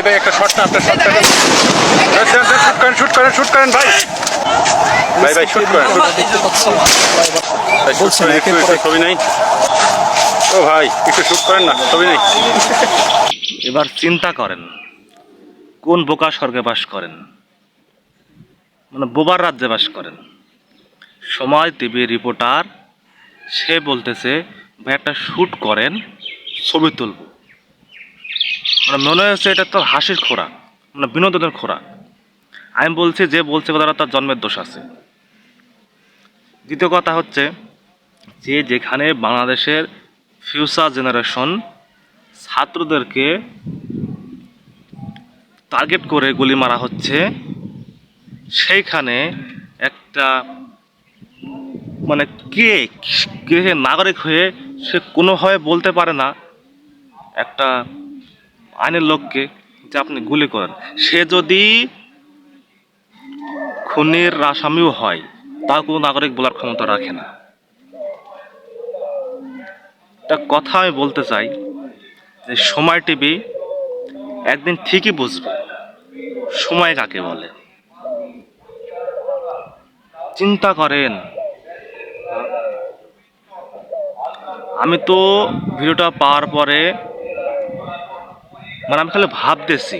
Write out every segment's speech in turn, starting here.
ভাই ভাই, একটা শট না আপনার শট করেন শুট করেন শুট করেন শুট করেন, ভাই। ভাই ভাই শুট করেন। ছবি নাই। ও ভাই, একটু শুট করেন না, ছবি নেই। এবার চিন্তা করেন, কোন বোকা স্বর্গে বাস করেন? মানে বোবার রাজ্যে বাস করেন? সময় টিভি রিপোর্টার সে বলতেছে, ভাই, একটা শ্যুট করেন, ছবি তুলব। মানে মনে হচ্ছে এটা তো হাসির খোরাক মানে বিনোদনের খোরাক আমি বলছি যে বলছে কথাটা তার জন্মের দোষ আছে। দ্বিতীয় কথা হচ্ছে যে যেখানে বাংলাদেশের ফিউচার জেনারেশন ছাত্রদেরকে টার্গেট করে গুলি মারা হচ্ছে, সেইখানে একটা মানে কে কে নাগরিক হয়ে সে কোনোভাবে বলতে পারে না, একটা আইনের লোককে যে আপনি গুলি করেন, সে যদি খুনির আসামিও হয় তাও কোনো নাগরিক বলার ক্ষমতা রাখে না। একটা কথা আমি বলতে চাই, যে সময় টিভি একদিন ঠিকই বুঝবে, সময় কাকে বলে। চিন্তা করেন, আমি তো ভিডিওটা পাওয়ার পরে মানে আমি খালি ভাবতেছি।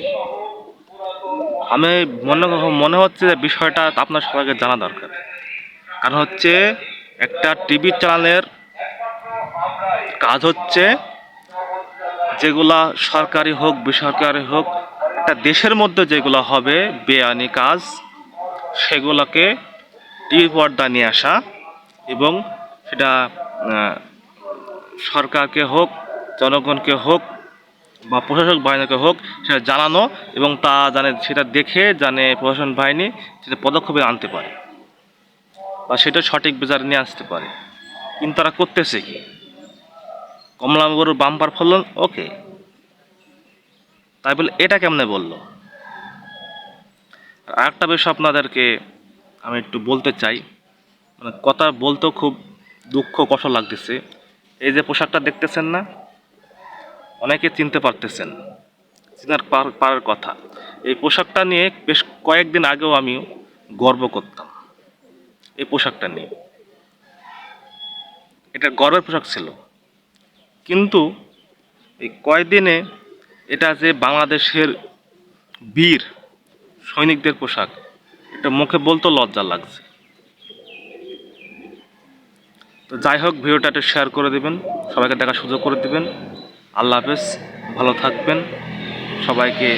আমি মনে মনে হচ্ছে যে বিষয়টা আপনার সবাইকে জানা দরকার। কারণ হচ্ছে একটা টিভি চ্যানেলের কাজ হচ্ছে যেগুলা সরকারি হোক, বেসরকারি হোক, একটা দেশের মধ্যে যেগুলো হবে বেআইনি কাজ, সেগুলোকে টিভি পর্দা নিয়ে আসা এবং সেটা সরকারকে হোক, জনগণকে হোক বা প্রশাসক বাহিনীকে হোক, সেটা জানানো এবং তা জানে, সেটা দেখে জানে প্রশাসন বাহিনী সেটা পদক্ষেপে আনতে পারে বা সেটা সঠিক বিচার নিয়ে আসতে পারে। কিন্তু তারা করতেছে কি? কমলাবাবুর বাম্পার ফলন ওকে তাই বলে, এটা কেমনে বলল? আর আরেকটা বিষয় আপনাদেরকে আমি একটু বলতে চাই। মানে কথা বলতেও খুব দুঃখ কষ্ট লাগতেছে। এই যে পোশাকটা দেখতেছেন না? অনেকে চিনতে পারতেছেন, চিনার পার- পারার কথা। এই পোশাকটা নিয়ে বেশ কয়েকদিন আগেও আমি গর্ব করতাম, এই পোশাকটা নিয়ে। এটা গর্বের পোশাক ছিল। কিন্তু এই কয়দিনে এটা যে বাংলাদেশের বীর সৈনিকদের পোশাক, এটা মুখে বলতো লজ্জা লাগছে। তো যাই হোক, ভিডিওটা একটু শেয়ার করে দেবেন, সবাইকে দেখার সুযোগ করে দেবেন। আল্লাহ হাফেজ ভালো থাকবেন। সবাইকে